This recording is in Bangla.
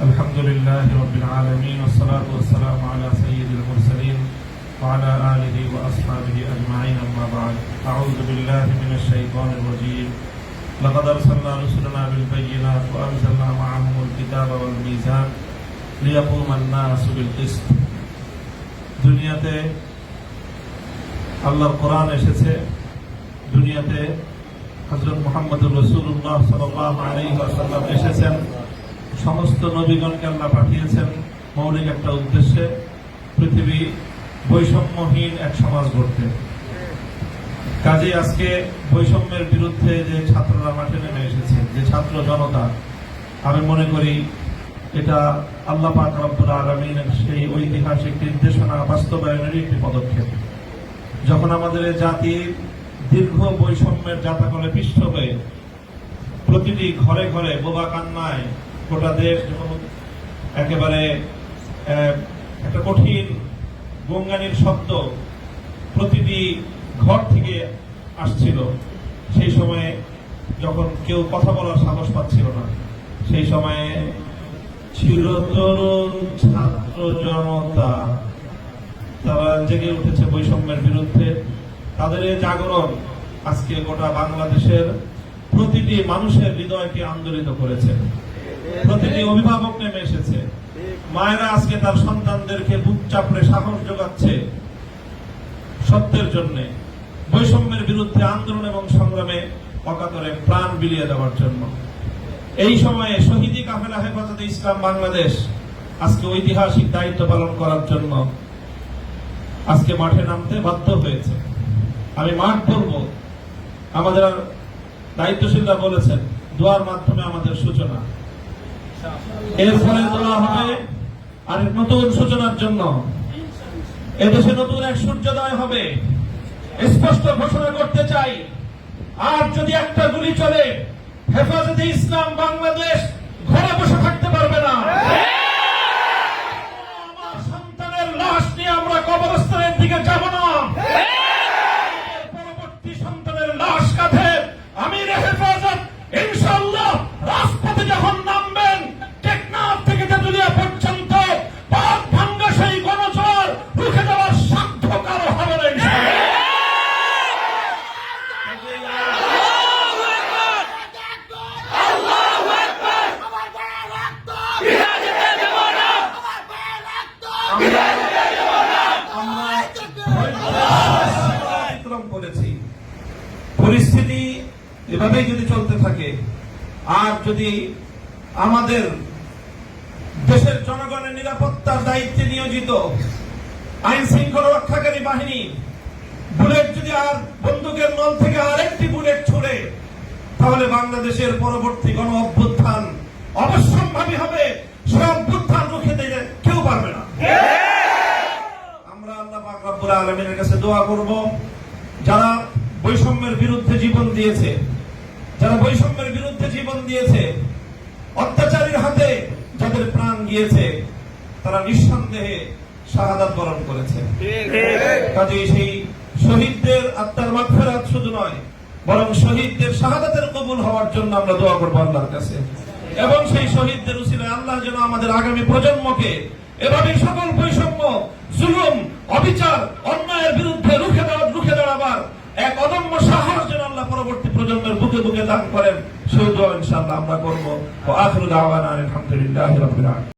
الحمد لله رب العالمين والصلاة والسلام على سيد المرسلين وعلى آله وأصحابه أجمعين أما بعد أعوذ بالله من الشيطان الرجيم لقد أرسلنا رسلنا بالبينات وأنزلنا معهم الكتاب والميزان ليقوم الناس بالقسط দুনিয়াতে আল্লাহর কোরআন এসেছে দুনিয়াতে হজরত মোহাম্মদুর রসুল্লাহ সাল্লাহ আলহিহাসাল্লাম এসেছেন সমস্ত নবীগণকে আল্লাহ পাঠিয়েছেন মৌলিক একটা উদ্দেশ্যে, পৃথিবী বৈষম্যহীন এক সমাজ গড়তে। কাজে আজকে বৈষম্যের বিরুদ্ধে যে ছাত্ররা মাঠে নেমে এসেছে, যে ছাত্র জনতা, আমি মনে করি এটা আল্লাহ পাক রব্বুল আলমিনের সেই ঐতিহাসিক নির্দেশনা বাস্তবায়নেরই একটি পদক্ষেপ। যখন আমাদের এই জাতি দীর্ঘ বৈষম্যের জাতাকলে পিষ্ট হয়ে প্রতিটি ঘরে ঘরে বোবা কান্নায় দেশ যখন একেবারে একটা কঠিন গঙ্গানির শব্দ প্রতিটি ঘর থেকে আসছিল, সেই সময়ে যখন কেউ কথা বলার সাহস পাচ্ছিল না, সেই সময়ে ছিল তরুণ ছাত্র জনতা তারা জেগে উঠেছে বৈষম্যের বিরুদ্ধে। তাদের এই জাগরণ আজকে গোটা বাংলাদেশের প্রতিটি মানুষের হৃদয়কে আন্দোলিত করেছে। প্রতিটি অভিভাবক নেমে এসেছে। মায়েরা আজকে তার সন্তানদেরকে বুক চাপড়ে সাহস যোগাচ্ছে সত্যের জন্য, বৈষম্যের বিরুদ্ধে আন্দোলন এবং সংগ্রামে অকাতরে প্রাণ বিলিয়ে দেওয়ার জন্য। এই সময়ে শহীদি কাফেলা হেফাজতে ইসলাম বাংলাদেশ আজকে ঐতিহাসিক দায়িত্ব পালন করার জন্য আজকে মাঠে নামতে বাধ্য হয়েছে। আমি মাঠ বলব, আমাদের দায়িত্বশীলরা বলেছেন, দোয়ার মাধ্যমে আমাদের সূচনা। এর ফলে হবে আর নতুন সূচনার জন্য। এদেশে নতুন এক সূর্যোদয় হবে। স্পষ্ট ঘোষণা করতে চাই, আর যদি একটা গুলি চলে, হেফাজতে ইসলাম বাংলাদেশ ঘরে বসে থাকতে পারবে না। পরিস্থিতি এভাবেই যদি চলতে থাকে, আর যদি আমাদের দেশের জনগণের নিরাপত্তার দায়িত্বে নিয়োজিত আইন শৃঙ্খলা রক্ষাকারী বাহিনী, বুলেট যদি আর বন্দুকের নল থেকে আরেকটি বুলেট ছুড়ে তাহলে বাংলাদেশের পরবর্তী গণ অভ্যুত্থান অবশ্যম্ভাবী হবে। সে অভ্যুত্থান রুখে দিতে কেউ পারবে না। আমরা আল্লাহ পাক রব্বুল আলামিনের কাছে দোয়া করব। যারা বৈষম্যের বিরুদ্ধে জীবন দিয়েছে যারা বৈষম্যের বিরুদ্ধে জীবন দিয়েছে অত্যাচারীর হাতে যাদের প্রাণ গিয়েছে তারা নিঃসন্দেহে শাহাদাত বরণ করেছে। কাজে সেই শহীদদের আত্মার মাগফিরাত শুধু নয় বরং শহীদদের শাহাদাতের কবুল হওয়ার জন্য আমরা দোয়া করব আল্লাহর কাছে। এবং সেই শহীদদের উসিলায় আল্লাহ যেন আমাদের আগামী প্রজন্মকে এভাবে সকল বৈষম্য, জুলুম, অবিচার, অন্যায়ের বিরুদ্ধে রুখে দেওয়া রুখে দাঁড়াবার এক অদম্য সাহস যেন আল্লাহ পরবর্তী প্রজন্মের বুকে বুকে দান করেন, সেই দোয়া ইনশাআল্লাহ আমরা করব। ও আখিরু দাওয়ানা আলহামদুলিল্লাহি